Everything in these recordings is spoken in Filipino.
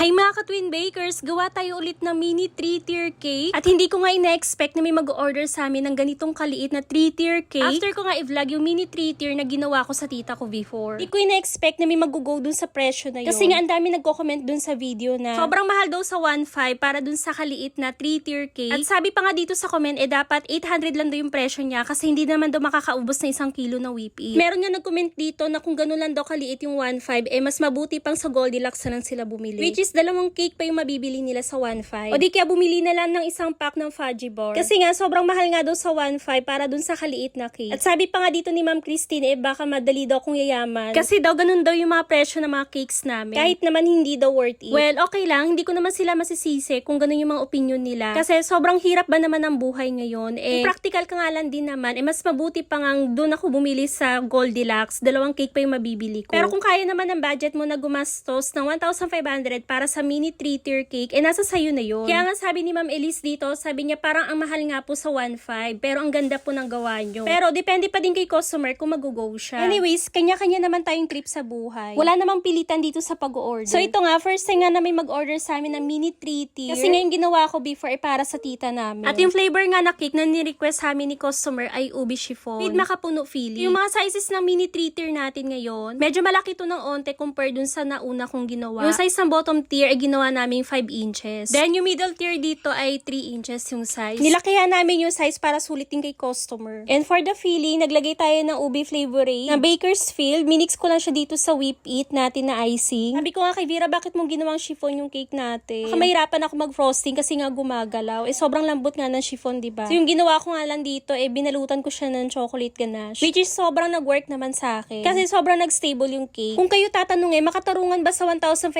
Hi mga ka-twin bakers! Gawa tayo ulit ng mini 3-tier cake. At hindi ko nga ina-expect na may mag-order sa amin ng ganitong kaliit na 3-tier cake. After ko nga i-vlog yung mini 3-tier na ginawa ko sa tita ko before. Hindi ko ina-expect na may mag-go dun sa presyo na yun. Kasi nga ang dami nagko-comment dun sa video na sobrang mahal daw sa 1.5 para dun sa kaliit na 3-tier cake. At sabi pa nga dito sa comment, eh dapat 800 lang daw yung presyo niya kasi hindi naman daw makakaubos na isang kilo na whipped. Meron nga nag-comment dito na kung ganun lang daw kaliit yung 1.5, eh mas mabuti pang sa Goldilocks na lang sila bumili. Which is dalawang cake pa yung mabibili nila sa 1.5. O di kaya bumili na lang ng isang pack ng fudgy bar. Kasi nga sobrang mahal nga daw sa 1.5 para dun sa kaliit na cake. At sabi pa nga dito ni Ma'am Christine, eh baka madali daw kung yayaman. Kasi daw ganun daw yung mga presyo ng mga cakes namin. Kahit naman hindi daw worth it. Well, okay lang. Hindi ko naman sila masisisi kung ganun yung mga opinion nila. Kasi sobrang hirap ba naman ang buhay ngayon. Eh, practical ka nga lang din naman, eh mas mabuti pa nga doon ako bumili sa Goldilocks. Dalawang cake pa yung mabibili ko. Pero kung kaya naman ng budget mo na gumastos ng 1,500 para sa mini 3-tier cake, eh nasa sayo na yun. Kaya nga sabi ni Ma'am Elise dito, sabi niya parang ang mahal nga po sa 1.5, pero ang ganda po ng gawa nyo. Pero depende pa din kay customer kung mag-go siya. Anyways, kanya-kanya naman tayong trip sa buhay. Wala namang pilitan dito sa pag-order. So ito nga, first time nga na may mag-order sa amin ng mini 3-tier. Kasi nga yung ginawa ko before ay para sa tita namin. At yung flavor nga na cake na ni-request sa amin ni customer ay ubi chiffon. With makapuno feeling. Yung mga sizes ng mini 3-tier natin ngayon, medyo malaki to ng onte compare dun sa nauna kong ginawa. Yung size ng bottom tier ay ginawa namin 5 inches. Then yung middle tier dito ay 3 inches yung size. Nilakihan namin yung size para sulitin kay customer. And for the filling, naglagay tayo ng ubi flavoring na Bakersfield. Minix ko lang siya dito sa whip it natin na icing. Sabi ko nga kay Vera, bakit mong ginawang chiffon yung cake natin? Baka mahirapan ako mag-frosting kasi nga gumagalaw. Eh sobrang lambot nga ng chiffon, di ba? So yung ginawa ko nga lang dito, eh binalutan ko siya ng chocolate ganache. Which is sobrang nag-work naman sa akin. Kasi sobrang nag-stable yung cake. Kung kayo tatanungin, makatarungan ba sa 1,500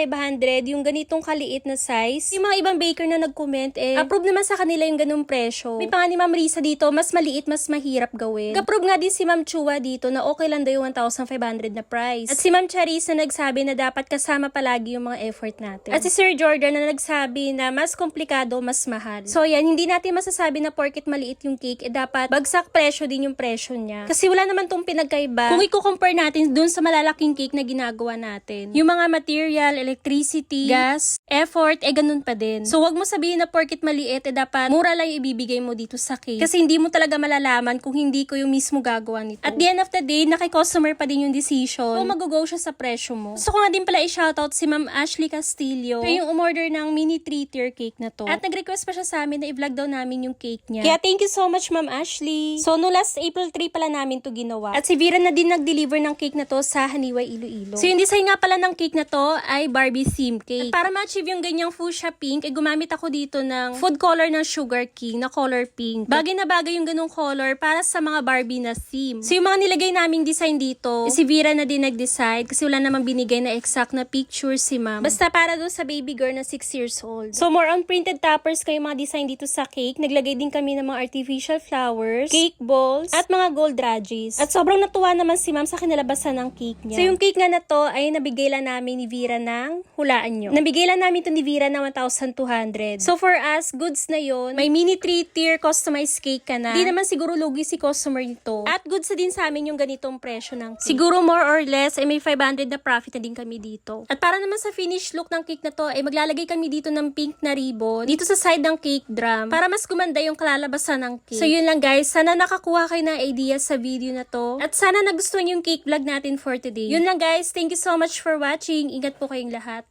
yung ganitong kaliit na size? Yung mga ibang baker na nag-comment, eh, approve naman sa kanila yung ganung presyo. May pa nga ni Ma'am Risa dito, mas maliit, mas mahirap gawin. Nag-approve nga din si Ma'am Chua dito na okay lang daw yung 1,500 na price. At si Ma'am Charisse na nagsabi na dapat kasama palagi yung mga effort natin. At si Sir Jordan na nagsabi na mas komplikado, mas mahal. So yan, hindi natin masasabi na porket maliit yung cake, eh dapat bagsak presyo din yung presyo niya. Kasi wala naman tong pinagkaiba. Kung i-compare natin dun sa malalaking cake na ginagawa natin, yung mga material, electricity, gas, effort, eh ganun pa din. So wag mo sabihin na porket maliit, eh dapat mura lang yung ibibigay mo dito sa cake. Kasi hindi mo talaga malalaman kung hindi ko yung mismo gagawa nito. At the end of the day, na kay customer pa din yung decision kung mag-go siya sa presyo mo. Gusto ko nga din pala i-shoutout si Ma'am Ashley Castillo. Siya yung umorder ng mini 3-tier cake na to. At nag-request pa siya sa amin na i-vlog daw namin yung cake niya. Kaya thank you so much Ma'am Ashley. So no last April 3 pala namin to ginawa. At si Vera na din nag-deliver ng cake na to sa Haniway Iloilo. So yung design nga pala ng cake na to ay Barbie theme cake. Para ma-achieve yung ganyang fuchsia pink, eh gumamit ako dito ng food color ng Sugar King na color pink. Bagay na bagay yung ganung color para sa mga Barbie na theme. So yung mga nilagay naming design dito, eh, si Vera na din nag-decide kasi wala namang binigay na exact na picture si ma'am. Basta para doon sa baby girl na 6 years old. So more on printed toppers kayo mga design dito sa cake. Naglagay din kami ng mga artificial flowers, cake balls, at mga gold radges. At sobrang natuwa naman si ma'am sa kinalabasan ng cake niya. So yung cake nga na to ay nabigay lang namin ni Vera ng hulaan nyo. Nabigay lang namin to ni Vera ng 1,200. So for us, goods na yon. May mini 3-tier customized cake ka na. Hindi naman siguro lugi si customer nito. At goods na din sa amin yung ganitong presyo ng cake. Siguro more or less ay may 500 na profit na din kami dito. At para naman sa finish look ng cake na to, ay maglalagay kami dito ng pink na ribbon dito sa side ng cake drum para mas gumanda yung kalalabasan ng cake. So yun lang guys, sana nakakuha kayo ng ideas sa video na to. At sana nagustuhan yung cake vlog natin for today. Yun lang guys, thank you so much for watching. Ingat po kayong lahat.